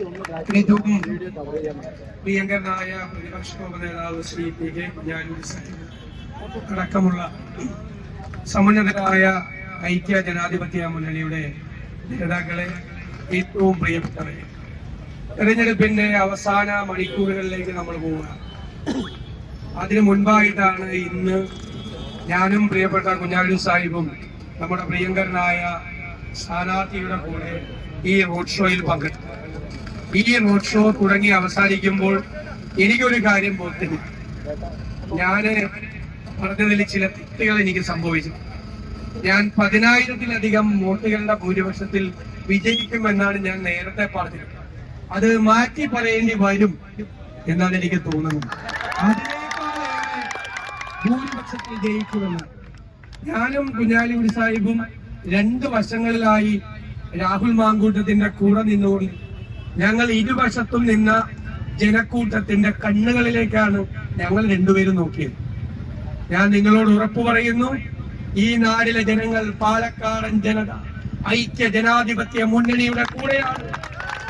ഏറ്റവും പ്രിയങ്കരനായ പ്രതിപക്ഷ നേതാവ് ശ്രീ പി കെ കുഞ്ഞാലൂർ അടക്കമുള്ള സമുന്നതരായ ഐക്യ ജനാധിപത്യ മുന്നണിയുടെ നേതാക്കളെ ഏറ്റവും പ്രിയപ്പെട്ടവരെ. തെരഞ്ഞെടുപ്പിന്റെ അവസാന മണിക്കൂറുകളിലേക്ക് നമ്മൾ പോവുക. അതിനു മുൻപായിട്ടാണ് ഇന്ന് ഞാനും പ്രിയപ്പെട്ട കുഞ്ഞാലു സാഹിബും നമ്മുടെ പ്രിയങ്കരനായ സ്ഥാനാർത്ഥിയുടെ കൂടെ ഈ റോഡ് ഷോയിൽ പങ്കെടുത്തു ഈ റോഡ് ഷോ തുടങ്ങി അവസാനിക്കുമ്പോൾ എനിക്കൊരു കാര്യം ബോധ്യം ഞാൻ പറഞ്ഞതിൽ ചില തെറ്റുകൾ എനിക്ക് സംഭവിച്ചു. ഞാൻ പതിനായിരത്തിലധികം വോട്ടുകളുടെ ഭൂരിപക്ഷത്തിൽ വിജയിക്കുമെന്നാണ് ഞാൻ നേരത്തെ പറഞ്ഞത് അത് മാറ്റി പറയേണ്ടി വരും എന്നാണ് എനിക്ക് തോന്നുന്നത്. ഭൂരിപക്ഷത്തിൽ ജയിക്കുമെന്ന് ഞാനും കുഞ്ഞാലിക്കുടി സാഹിബും രണ്ട് വശങ്ങളിലായി രാഹുൽ മാങ്കൂട്ടത്തിന്റെ കൂടെ നിന്നുകൊണ്ട് ഞങ്ങൾ ഇരുവശത്തും നിന്ന ജനക്കൂട്ടത്തിന്റെ കണ്ണുകളിലേക്കാണ് ഞങ്ങൾ രണ്ടുപേരും നോക്കിയത്. ഞാൻ നിങ്ങളോട് ഉറപ്പു പറയുന്നു ഈ നാടിലെ ജനങ്ങൾ പാലക്കാടൻ ജനത ഐക്യ ജനാധിപത്യ മുന്നണിയുടെ കൂടെയാണ്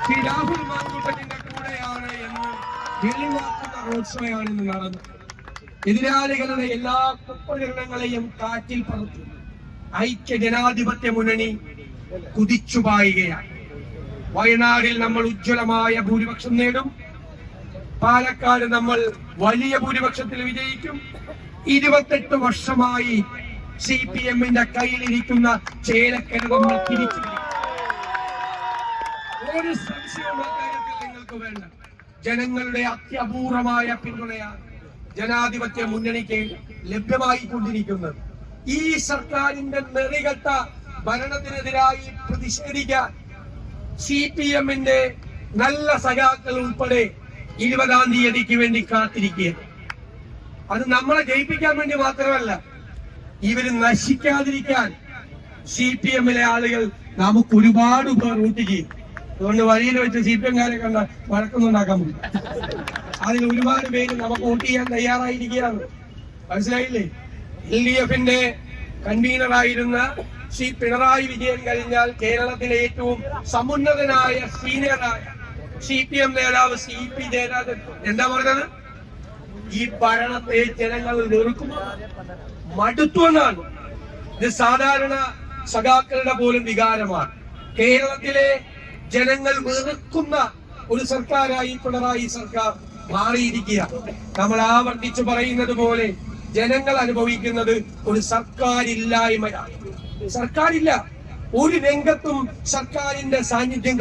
ശ്രീ രാഹുൽ മാങ്കൂട്ടത്തിന്റെ കൂടെയാണ് എന്ന് വെളിവാക്കുന്ന റോഡ് ഷോയാണ് ഇന്ന് നടന്നത് എതിരാളികളുടെ എല്ലാ കുപ്രകരണങ്ങളെയും കാറ്റിൽ പറത്തി ഐക്യ ജനാധിപത്യ മുന്നണി കുതിച്ചുപായുകയാണ്. വയനാടിൽ നമ്മൾ ഉജ്ജ്വലമായ ഭൂരിപക്ഷം നേടും. പാലക്കാട് നമ്മൾ വലിയ ഭൂരിപക്ഷത്തിൽ വിജയിക്കും. ഇരുപത്തെട്ട് വർഷമായി സി പി എമ്മിന്റെ കയ്യിലിരിക്കുന്ന ചേലക്കര നമ്മൾ തിരിച്ചു. ഒരു സംശയവും നിങ്ങൾക്ക് വേണ്ട. ജനങ്ങളുടെ അത്യപൂർവമായ പിന്തുണയാണ് ജനാധിപത്യ മുന്നണിക്ക് ലഭ്യമായി കൊണ്ടിരിക്കുന്നത് ഈ സർക്കാരിന്റെ നെറികെട്ട ഭരണത്തിനെതിരായി പ്രതിഷേധിക്കാൻ സി പി എമ്മിന്റെ നല്ല സഖാക്കൾ ഉൾപ്പെടെ ഇരുപതാം തീയതിക്ക് വേണ്ടി കാത്തിരിക്കുകയാണ്. അത് നമ്മളെ ജയിപ്പിക്കാൻ വേണ്ടി മാത്രമല്ല ഇവർ നശിക്കാതിരിക്കാൻ സി പി എമ്മിലെ ആളുകൾ നമുക്ക് ഒരുപാട് പേർ വോട്ട് ചെയ്യും അതുകൊണ്ട് വഴിയിൽ വെച്ച് സി പി എംകാരെ കണ്ട വഴക്കൊന്നുണ്ടാക്കാൻ പറ്റും അതിൽ ഒരുപാട് പേര് നമുക്ക് വോട്ട് ചെയ്യാൻ തയ്യാറായിരിക്കുകയാണ്. മനസ്സിലായില്ലേ? എൽ ഡി എഫിന്റെ കൺവീനറായിരുന്ന ശ്രീ പിണറായി വിജയൻ കഴിഞ്ഞാൽ കേരളത്തിലെ ഏറ്റവും സമുന്നതനായ സീനിയറായ സി പി എം നേതാവ് സി പി ജയരാജൻ. എന്താ പറഞ്ഞത്? ഈ ഭരണത്തെ ജനങ്ങൾ വെറുക്കും മടുത്തു എന്നാണ് ഇത് സാധാരണ സഖാക്കളുടെ പോലും വികാരമാണ്. കേരളത്തിലെ ജനങ്ങൾ വെറുക്കുന്ന ഒരു സർക്കാരായി പിണറായി സർക്കാർ മാറിയിരിക്കുക നമ്മൾ ആവർത്തിച്ചു പറയുന്നത് പോലെ ജനങ്ങൾ അനുഭവിക്കുന്നത് ഒരു സർക്കാരില്ലായ്മയാണ്. സർക്കാരില്ല. ഒരു രംഗത്തും സർക്കാരിന്റെ സാന്നിധ്യം